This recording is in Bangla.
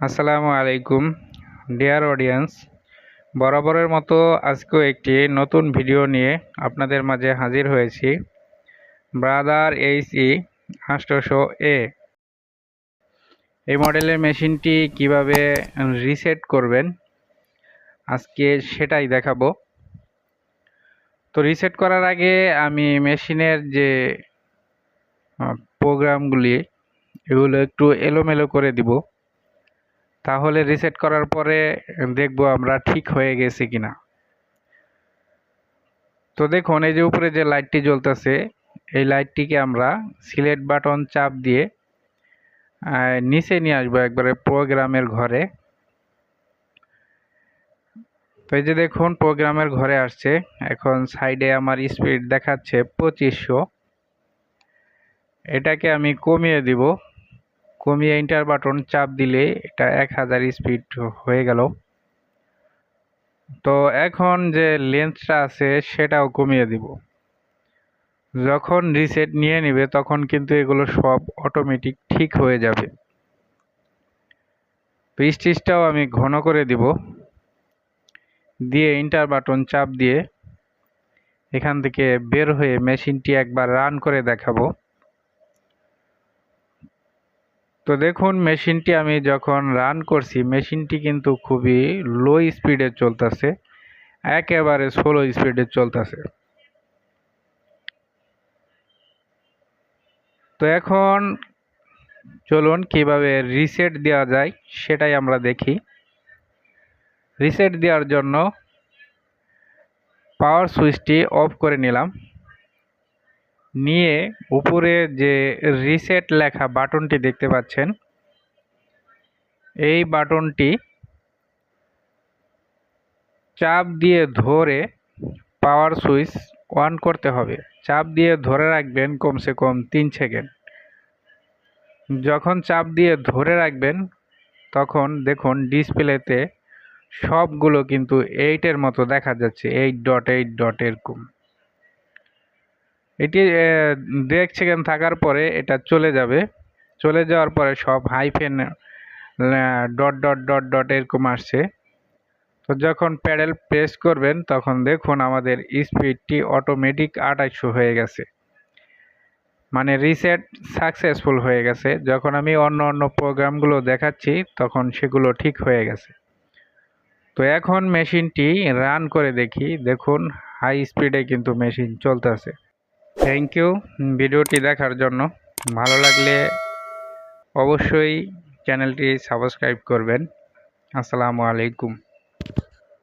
আসসালামু আলাইকুম। ডিয়ার অডিয়েন্স বরাবরের মতো আজকেও একটি নতুন ভিডিও নিয়ে আপনাদের মাঝে হাজির হয়েছি। ব্রাদার এইচ ই আষ্টশো এ। এই মডেলের মেশিনটি কীভাবে রিসেট করবেন? আজকে সেটাই দেখাবো। তো রিসেট করার আগে আমি মেশিনের যে প্রোগ্রামগুলি এগুলো একটু এলোমেলো করে দিব। তাহলে রিসেট করার পরে দেখব আমরা ঠিক হয়ে গেছে কিনা। তো দেখুন, এই যে উপরে যে লাইটটি জ্বলতেছে, এই লাইটটিকে আমরা সিলেক্ট বাটন চাপ দিয়ে নিচে নিয়ে আসব একবারে প্রোগ্রামের ঘরে। তো এই যে দেখুন প্রোগ্রামের ঘরে আসছে। এখন সাইডে আমার স্পিড দেখাচ্ছে পঁচিশশো। এটাকে আমি কমিয়ে দিব। কমিয়ে এন্টার বাটন চাপ দিলে এটা এক হাজার স্পিড হয়ে গেল। তো এখন যে লেন্সটা আছে সেটাও কমিয়ে দিব। যখন রিসেট নিয়ে নেবে তখন কিন্তু এগুলো সব অটোমেটিক ঠিক হয়ে যাবে। তো স্টিচটাও আমি ঘন করে দিব। দিয়ে ইন্টার বাটন চাপ দিয়ে এখান থেকে বের হয়ে মেশিনটি একবার রান করে দেখাবো। তো দেখুন, মেশিনটি আমি যখন রান করছি, মেশিনটি কিন্তু খুবই লো স্পিডে চলতেছে। একেবারে স্লো স্পিডে চলতেছে। তো এখন চলুন কীভাবে রিসেট দেওয়া যায়, সেটাই আমরা দেখি। রিসেট দেওয়ার জন্য পাওয়ার সুইচটি অফ করে নিলাম। নিয়ে উপরে যে রিসেট লেখা বাটনটি দেখতে পাচ্ছেন, এই বাটনটি চাপ দিয়ে ধরে পাওয়ার সুইচ অন করতে হবে। চাপ দিয়ে ধরে রাখবেন কমসে কম তিন সেকেন্ড। যখন চাপ দিয়ে ধরে রাখবেন, তখন দেখুন ডিসপ্লেতে সবগুলো কিন্তু এইটের মতো দেখা যাচ্ছে এইট ডট এইট ডট এরকম। এটি এক সেকেন্ড থাকার পরে এটা চলে যাবে। চলে যাওয়ার পরে সব hyphen dot dot dot dot এরকম আসছে। তো যখন প্যাডেল প্রেস করবেন, তখন দেখুন আমাদের স্পিডটি অটোমেটিক আঠাইশো হয়ে গেছে। মানে রিসেট সাকসেসফুল হয়ে গেছে। যখন আমি অন্য অন্য প্রোগ্রামগুলো দেখাচ্ছি, তখন সেগুলো ঠিক হয়ে গেছে। তো এখন মেশিনটি রান করে দেখি। দেখুন হাই স্পিডে কিন্তু মেশিন চলতেছে। থ্যাংক ইউ ভিডিওটি দেখার জন্য। ভালো লাগলে অবশ্যই চ্যানেলটি সাবস্ক্রাইব করবেন। আসসালামু আলাইকুম।